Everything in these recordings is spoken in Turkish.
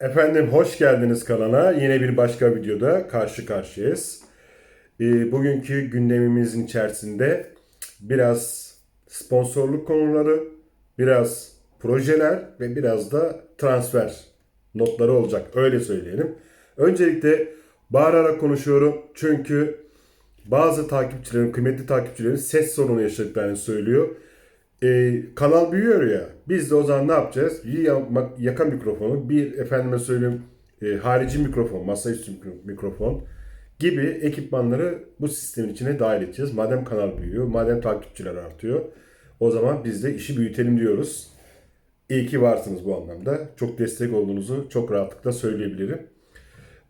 Efendim hoş geldiniz kanala. Yine bir başka videoda karşı karşıyayız. Ee, bugünkü gündemimizin içerisinde biraz sponsorluk konuları, biraz projeler ve biraz da transfer notları olacak. Öyle söyleyelim. Öncelikle bağırarak konuşuyorum çünkü bazı takipçilerim, kıymetli takipçilerim ses sorunu yaşadıklarını söylüyor. Ee, kanal büyüyor ya. Biz de o zaman ne yapacağız? Bir ya- yaka mikrofonu, bir efendime söyleyeyim e, harici mikrofon, masaüstü mikro- mikrofon gibi ekipmanları bu sistemin içine dahil edeceğiz. Madem kanal büyüyor, madem takipçiler artıyor, o zaman biz de işi büyütelim diyoruz. İyi ki varsınız bu anlamda. Çok destek olduğunuzu çok rahatlıkla söyleyebilirim.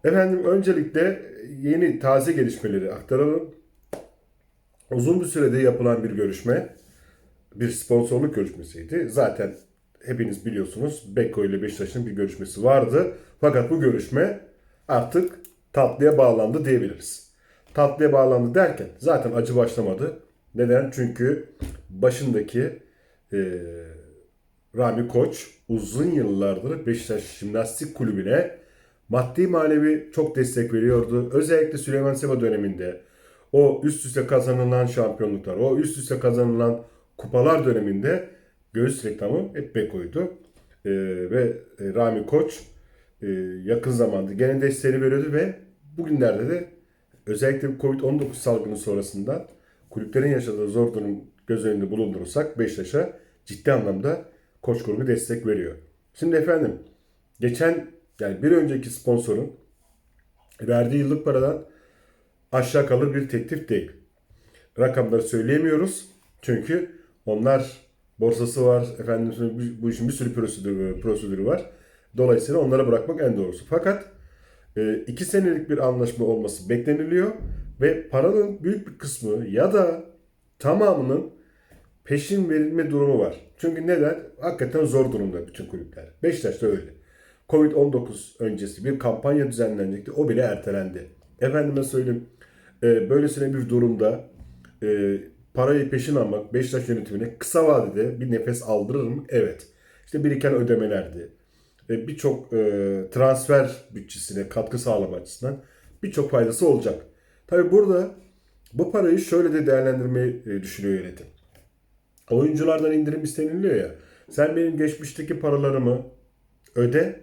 Efendim öncelikle yeni taze gelişmeleri aktaralım. Uzun bir sürede yapılan bir görüşme bir sponsorluk görüşmesiydi. Zaten hepiniz biliyorsunuz Beko ile Beşiktaş'ın bir görüşmesi vardı. Fakat bu görüşme artık tatlıya bağlandı diyebiliriz. Tatlıya bağlandı derken zaten acı başlamadı. Neden? Çünkü başındaki eee Rami Koç uzun yıllardır Beşiktaş Jimnastik Kulübü'ne maddi manevi çok destek veriyordu. Özellikle Süleyman Seba döneminde o üst üste kazanılan şampiyonluklar, o üst üste kazanılan kupalar döneminde göğüs reklamı hep Beko'ydu. Ee, ve e, Rami Koç e, yakın zamanda gene desteğini veriyordu ve bugünlerde de özellikle Covid-19 salgını sonrasında kulüplerin yaşadığı zor durum göz önünde bulundurursak Beşiktaş'a ciddi anlamda koç grubu destek veriyor. Şimdi efendim geçen yani bir önceki sponsorun verdiği yıllık paradan aşağı kalır bir teklif değil. Rakamları söyleyemiyoruz. Çünkü onlar borsası var, efendim bu- işin bir sürü prosedürü, prosedürü var. Dolayısıyla onlara bırakmak en doğrusu. Fakat e, iki senelik bir anlaşma olması bekleniliyor ve paranın büyük bir kısmı ya da tamamının peşin verilme durumu var. Çünkü neden? Hakikaten zor durumda bütün kulüpler. Beşiktaş da öyle. Covid-19 öncesi bir kampanya düzenlenecekti. O bile ertelendi. Efendime söyleyeyim e, böylesine bir durumda e, parayı peşin almak Beşiktaş yönetimine kısa vadede bir nefes aldırır mı? Evet. İşte biriken ödemelerdi. E, birçok e, transfer bütçesine katkı sağlama açısından birçok faydası olacak. Tabi burada bu parayı şöyle de değerlendirmeyi e, düşünüyor yönetim. Oyunculardan indirim isteniliyor ya. Sen benim geçmişteki paralarımı öde,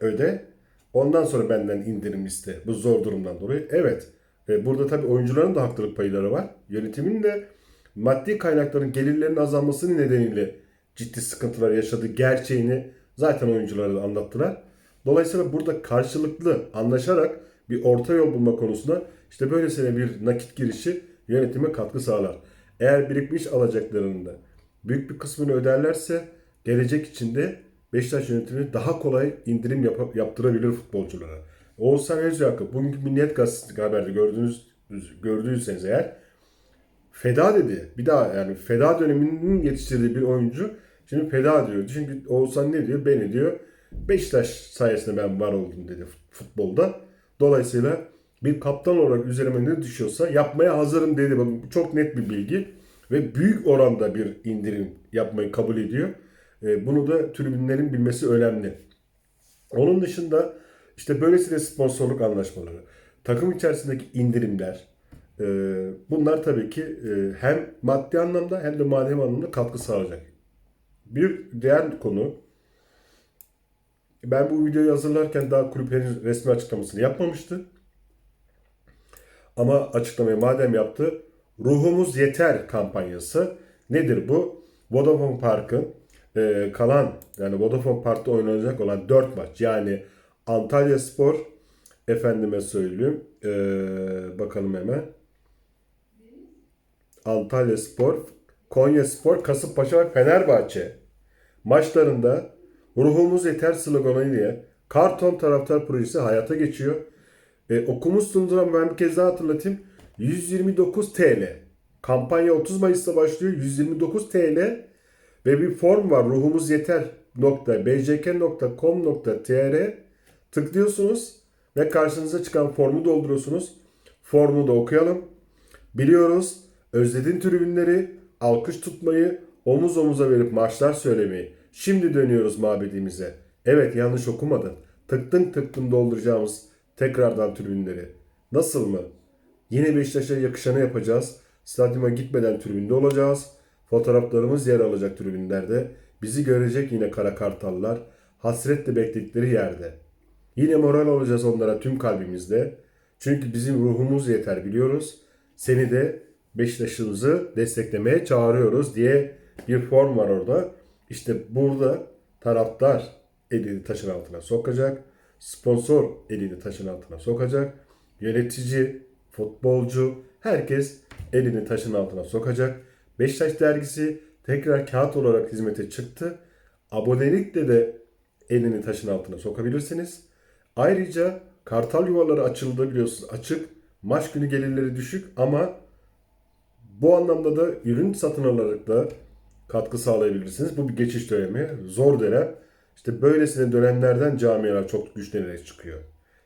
öde. Ondan sonra benden indirim iste. Bu zor durumdan dolayı. Evet. Burada tabii oyuncuların da haklılık payları var. Yönetimin de maddi kaynakların gelirlerinin azalması nedeniyle ciddi sıkıntılar yaşadığı gerçeğini zaten oyunculara da anlattılar. Dolayısıyla burada karşılıklı anlaşarak bir orta yol bulma konusunda işte böylesine bir nakit girişi yönetime katkı sağlar. Eğer birikmiş alacaklarının da büyük bir kısmını öderlerse gelecek içinde Beşiktaş yönetimi daha kolay indirim yap- yaptırabilir futbolculara. Oğuzhan Özyakıp bugünkü Milliyet Gazetesi haberde gördüğünüz gördüyseniz eğer feda dedi. Bir daha yani feda döneminin yetiştirdiği bir oyuncu şimdi feda diyor. Çünkü Oğuzhan ne diyor? Beni diyor Beşiktaş sayesinde ben var oldum dedi futbolda. Dolayısıyla bir kaptan olarak üzerime ne düşüyorsa yapmaya hazırım dedi. Bakın bu çok net bir bilgi ve büyük oranda bir indirim yapmayı kabul ediyor. E, Bunu da tribünlerin bilmesi önemli. Onun dışında işte böylesine sponsorluk anlaşmaları, takım içerisindeki indirimler, e, bunlar tabii ki e, hem maddi anlamda hem de manevi anlamda katkı sağlayacak. Bir diğer konu, ben bu videoyu hazırlarken daha kulüplerin resmi açıklamasını yapmamıştı. Ama açıklamayı madem yaptı, Ruhumuz Yeter kampanyası nedir bu? Vodafone Park'ın e, kalan yani Vodafone Park'ta oynanacak olan 4 maç yani Antalya Spor efendime söyleyeyim e, bakalım hemen Antalya Spor, Konya Spor, Kasımpaşa ve Fenerbahçe maçlarında ruhumuz yeter sloganıyla Karton Taraftar Projesi hayata geçiyor. E, okumuşsunuz ama ben bir kez daha hatırlatayım. 129 TL. Kampanya 30 Mayıs'ta başlıyor. 129 TL ve bir form var. Ruhumuz yeter bjk.com.tr tıklıyorsunuz ve karşınıza çıkan formu dolduruyorsunuz. Formu da okuyalım. Biliyoruz özledin tribünleri, alkış tutmayı, omuz omuza verip marşlar söylemeyi. Şimdi dönüyoruz mabedimize. Evet yanlış okumadın. tıktın tıktın dolduracağımız tekrardan tribünleri. Nasıl mı? Yine Beşiktaş'a yakışanı yapacağız. Stadyuma gitmeden tribünde olacağız. Fotoğraflarımız yer alacak tribünlerde. Bizi görecek yine kara kartallar. Hasretle bekledikleri yerde. Yine moral olacağız onlara tüm kalbimizle. Çünkü bizim ruhumuz yeter biliyoruz. Seni de Beşiktaş'ımızı desteklemeye çağırıyoruz diye bir form var orada. İşte burada taraftar elini taşın altına sokacak. Sponsor elini taşın altına sokacak. Yönetici, futbolcu, herkes elini taşın altına sokacak. Beşiktaş dergisi tekrar kağıt olarak hizmete çıktı. Abonelikle de elini taşın altına sokabilirsiniz. Ayrıca kartal yuvaları açıldı biliyorsunuz açık. Maç günü gelirleri düşük ama bu anlamda da ürün satın alarak da katkı sağlayabilirsiniz. Bu bir geçiş dönemi. Zor dönem. İşte böylesine dönemlerden camialar çok güçlenerek çıkıyor.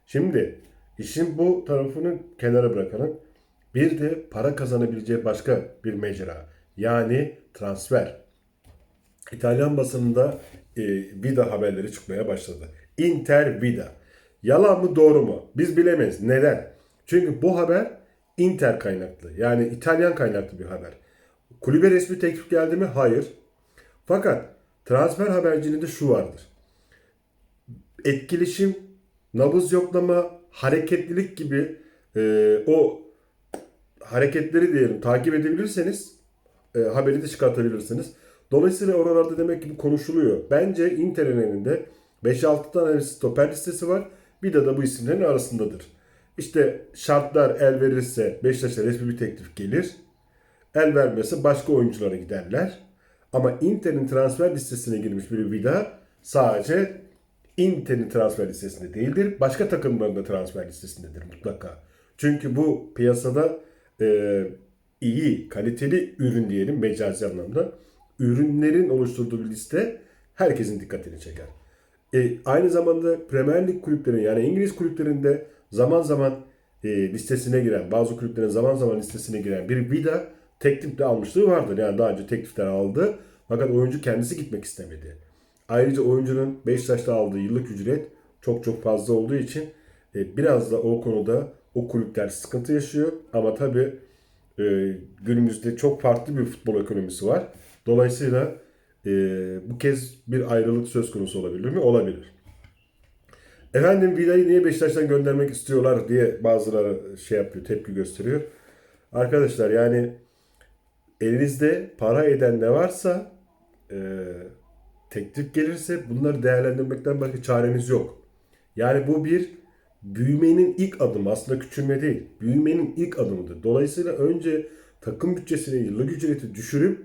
Şimdi işin bu tarafını kenara bırakalım. Bir de para kazanabileceği başka bir mecra. Yani transfer. İtalyan basınında e, Vida haberleri çıkmaya başladı. Inter Vida. Yalan mı doğru mu? Biz bilemeyiz. Neden? Çünkü bu haber Inter kaynaklı. Yani İtalyan kaynaklı bir haber. Kulübe resmi teklif geldi mi? Hayır. Fakat transfer haberciliğinde şu vardır. Etkileşim, nabız yoklama, hareketlilik gibi e, o hareketleri diyelim takip edebilirseniz e, haberi de çıkartabilirsiniz. Dolayısıyla oralarda demek ki konuşuluyor. Bence Inter'in elinde 5-6 tane stoper listesi var. De de bu isimlerin arasındadır. İşte şartlar el verirse Beşiktaş'a resmi bir teklif gelir. El vermese başka oyunculara giderler. Ama Inter'in transfer listesine girmiş bir Vida sadece Inter'in transfer listesinde değildir. Başka takımların da transfer listesindedir mutlaka. Çünkü bu piyasada e, iyi, kaliteli ürün diyelim mecazi anlamda. Ürünlerin oluşturduğu bir liste herkesin dikkatini çeker. E, aynı zamanda Premier Lig kulüplerinin yani İngiliz kulüplerinde zaman zaman e, listesine giren, bazı kulüplerin zaman zaman listesine giren bir vida teklif de almışlığı vardır. Yani daha önce teklifler aldı fakat oyuncu kendisi gitmek istemedi. Ayrıca oyuncunun Beşiktaş'ta aldığı yıllık ücret çok çok fazla olduğu için e, biraz da o konuda o kulüpler sıkıntı yaşıyor. Ama tabii e, günümüzde çok farklı bir futbol ekonomisi var. Dolayısıyla e, bu kez bir ayrılık söz konusu olabilir mi? Olabilir. Efendim Vida'yı niye Beşiktaş'tan göndermek istiyorlar diye bazıları şey yapıyor, tepki gösteriyor. Arkadaşlar yani elinizde para eden ne varsa e, teklif gelirse bunları değerlendirmekten başka çaremiz yok. Yani bu bir büyümenin ilk adımı aslında küçülme değil. Büyümenin ilk adımıdır. Dolayısıyla önce takım bütçesini yıllık ücreti düşürüp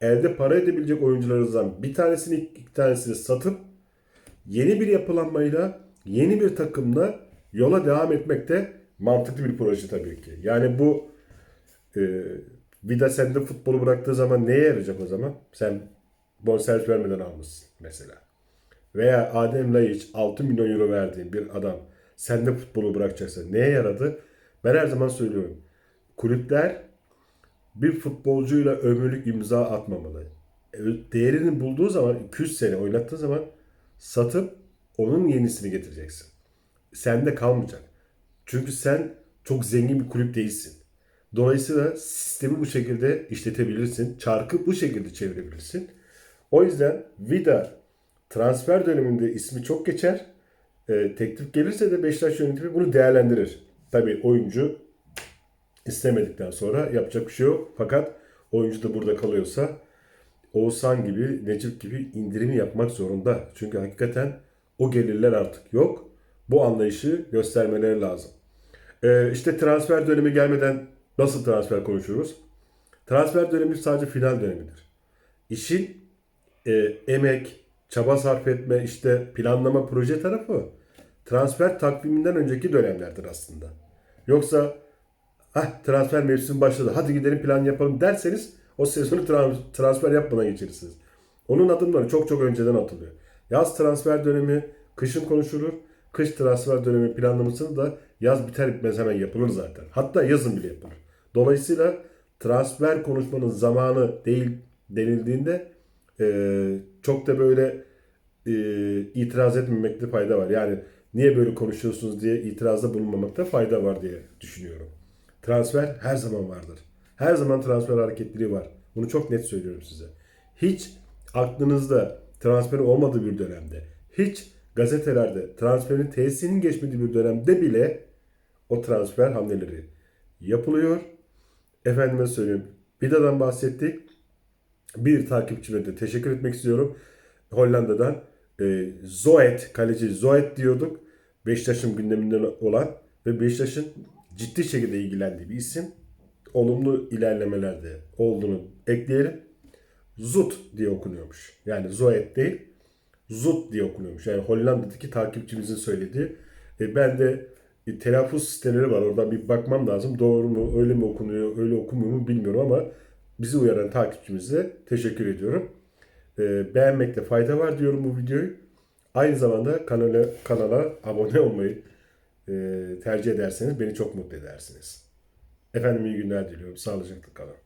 elde para edebilecek oyuncularınızdan bir tanesini iki tanesini satıp yeni bir yapılanmayla yeni bir takımla yola devam etmek de mantıklı bir proje tabii ki. Yani bu e, Vida sende futbolu bıraktığı zaman neye yarayacak o zaman? Sen bonservis vermeden almışsın mesela. Veya Adem Laiç 6 milyon euro verdiğin bir adam sende futbolu bırakacaksa neye yaradı? Ben her zaman söylüyorum. Kulüpler bir futbolcuyla ömürlük imza atmamalı. E, Değerini bulduğu zaman 200 sene oynattığı zaman satıp onun yenisini getireceksin. Sende kalmayacak. Çünkü sen çok zengin bir kulüp değilsin. Dolayısıyla sistemi bu şekilde işletebilirsin. Çarkı bu şekilde çevirebilirsin. O yüzden Vida transfer döneminde ismi çok geçer. E, teklif gelirse de Beşiktaş yönetimi bunu değerlendirir. Tabii oyuncu istemedikten sonra yapacak bir şey yok. Fakat oyuncu da burada kalıyorsa Oğuzhan gibi, Necip gibi indirimi yapmak zorunda. Çünkü hakikaten o gelirler artık yok. Bu anlayışı göstermeleri lazım. Ee, işte transfer dönemi gelmeden nasıl transfer konuşuyoruz? Transfer dönemi sadece final dönemidir. İşin e, emek, çaba sarf etme, işte planlama, proje tarafı transfer takviminden önceki dönemlerdir aslında. Yoksa ah transfer mevsimi başladı hadi gidelim plan yapalım derseniz o sezonu tra- transfer yapmadan geçirirsiniz. Onun adımları çok çok önceden atılıyor. Yaz transfer dönemi kışın konuşulur. Kış transfer dönemi planlamasını da yaz biter bitmez hemen yapılır zaten. Hatta yazın bile yapılır. Dolayısıyla transfer konuşmanın zamanı değil denildiğinde e, çok da böyle e, itiraz etmemekte fayda var. Yani niye böyle konuşuyorsunuz diye itirazda bulunmamakta fayda var diye düşünüyorum. Transfer her zaman vardır. Her zaman transfer hareketliliği var. Bunu çok net söylüyorum size. Hiç aklınızda transfer olmadığı bir dönemde, hiç gazetelerde transferin tesisinin geçmediği bir dönemde bile o transfer hamleleri yapılıyor. Efendime söyleyeyim. Vida'dan bahsettik. Bir takipçime de teşekkür etmek istiyorum. Hollanda'dan e, Zoet, kaleci Zoet diyorduk. Beşiktaş'ın gündeminden olan ve Beşiktaş'ın ciddi şekilde ilgilendiği bir isim. Olumlu ilerlemelerde olduğunu ekleyelim. Zut diye okunuyormuş. Yani Zoet değil, Zut diye okunuyormuş. Yani Hollanda'daki takipçimizin söylediği. E, ben de e, telaffuz siteleri var. Oradan bir bakmam lazım. Doğru mu, öyle mi okunuyor, öyle okumuyor mu bilmiyorum ama bizi uyaran takipçimize teşekkür ediyorum. E, beğenmekte fayda var diyorum bu videoyu. Aynı zamanda kanala, kanala abone olmayı tercih ederseniz beni çok mutlu edersiniz. Efendim iyi günler diliyorum. Sağlıcakla kalın.